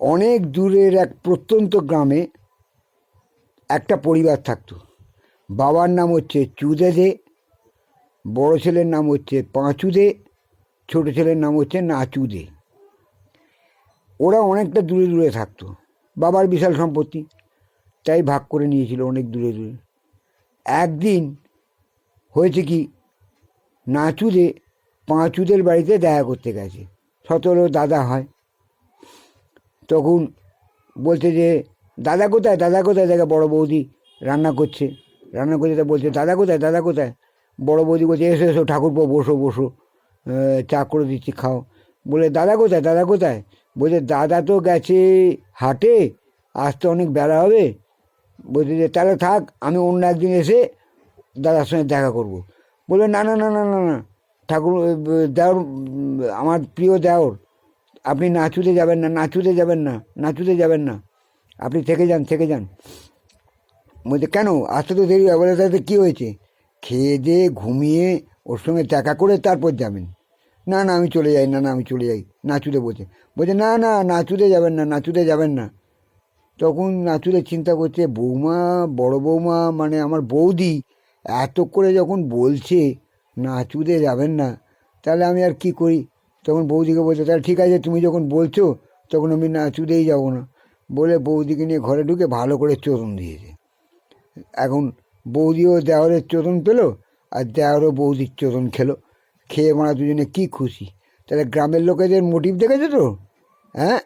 অনেক দূরের এক প্রত্যন্ত গ্রামে একটা পরিবার থাকতো। বাবার নাম হচ্ছে চুদে দে, বড়ো ছেলের নাম হচ্ছে পাঁচুদে ছোটো ছেলের নাম হচ্ছে নাচুদে ওরা অনেকটা দূরে দূরে থাকতো। বাবার বিশাল সম্পত্তি, তাই ভাগ করে নিয়েছিল অনেক দূরে দূরে। একদিন হয়েছে কি নাচুদে পাঁচুদের বাড়িতে দেখা করতে গেছে। সতেরো দাদা হয়। তখন বলছে যে, দাদা কোথায়? দাদা কোথায়? দেখে বড় বৌদি রান্না করছে। রান্না করছে তা বলছে, দাদা কোথায়? দাদা কোথায়? বড় বৌদি বলছে, এসো এসো, ঠাকুরপো, বসো বসো। চা করে দিচ্ছি, খাও। বলে, দাদা কোথায়? দাদা কোথায়? বলছে, দাদা তো গেছে হাটে আসতে অনেক বেলা হবে। বলছে যে, তাহলে থাক, আমি অন্য একদিন এসে দাদার সঙ্গে দেখা করব। বলে, না না না না না না, ঠাকুর দেওর আমার প্রিয় দেওর আপনি নাচুতে যাবেন না নাচুতে যাবেন না নাচুতে যাবেন না। আপনি থেকে যান থেকে যান। বলছে, কেন? আসতে তো দেরি হবে তাতে কী হয়েছে? খেয়ে দিয়ে ঘুমিয়ে ওর সঙ্গে দেখা করে তারপর যাবেন। না না, আমি চলে যাই, না না, আমি চলে যাই নাচুতে বলছে। বলছে, না না নাচুতে যাবেন না নাচুতে যাবেন না। তখন নাচুরে চিন্তা করছে, বৌমা, বড় বৌমা মানে আমার বৌদি এত করে যখন বলছে নাচুতে যাবেন না, তাহলে আমি আর কি করি? তখন বৌদিকে বলছে, তাহলে ঠিক আছে, তুমি যখন বলছো, তখন আমি না চুদেই যাব না। বলে বৌদিকে নিয়ে ঘরে ঢুকে ভালো করে চোদন দিয়েছে। এখন বৌদিও দেওয়ারের চোদন পেল, আর দেওয়ারও বৌদির চোদন খেলো। খেয়ে মারা দুজনে কি খুশি। তাহলে গ্রামের লোকেদের মোটিভ দেখেছ তো? হ্যাঁ?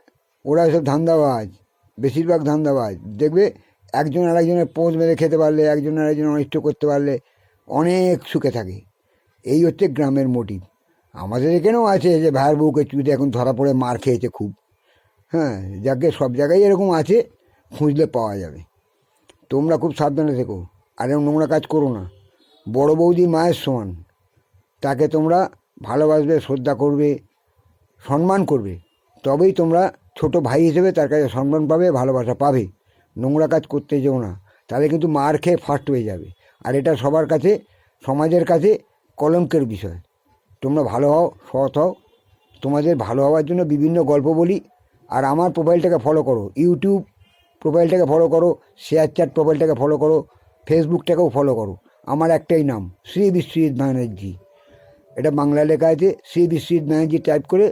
ওরা সব ধান্দাবাজ, বেশিরভাগ ধান্দাবাজ। দেখবে একজন আরেকজনের পোঁচ মেরে খেতে পারলে, একজন আরেকজন অনিষ্ট করতে পারলে অনেক সুখে থাকে। এই হচ্ছে গ্রামের মোটিভ আমাদের এখানেও আছে যে ভাইয়ের বউকে চুদে এখন ধরা পড়ে, মার খেয়েছে খুব। হ্যাঁ যাকে সব জায়গায় এরকম আছে, খুঁজলে পাওয়া যাবে। তোমরা খুব সাবধানে থেকো, আর এরকম নোংরা কাজ করো না। বড় বৌদি মায়ের সমান। তাকে তোমরা ভালোবাসবে, শ্রদ্ধা করবে, সম্মান করবে। তবেই তোমরা ছোট ভাই হিসেবে তার কাছে সম্মান পাবে, ভালোবাসা পাবে। নোংরা কাজ করতে যেও না, তাহলে কিন্তু মার খেয়ে ফার্স্ট হয়ে যাবে। আর এটা সবার কাছে, সমাজের কাছে কলঙ্কের বিষয়। তোমরা ভালো হও, সৎ হও। তোমাদের ভালো হওয়ার জন্য বিভিন্ন গল্প বলি আর আমার প্রোফাইলটাকে ফলো করো। ইউটিউব প্রোফাইলটাকে ফলো করো শেয়ার চ্যাট প্রোফাইলটাকে ফলো করো ফেসবুকটাকেও ফলো করো। আমার একটাই নাম, শ্রী বিশ্বজিৎ ব্যানার্জি। এটা বাংলা লেখা আছে, শ্রী বিশ্বজিৎ ব্যানার্জি টাইপ করে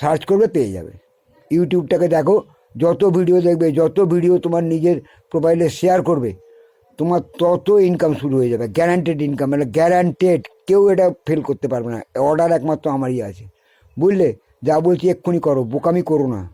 সার্চ করবে, পেয়ে যাবে। ইউটিউবটাকে দেখো, যত ভিডিও দেখবে, যত ভিডিও তোমার নিজের প্রোফাইলে শেয়ার করবে, তোমার তত ইনকাম শুরু হয়ে যাবে গ্যারান্টেড ইনকাম মানে গ্যারান্টেড কেউ এটা ফেল করতে পারবে না। অর্ডার একমাত্র আমারই আছে। বুঝলে? যা বলছি এক্ষুনি করো, বোকামি করো না।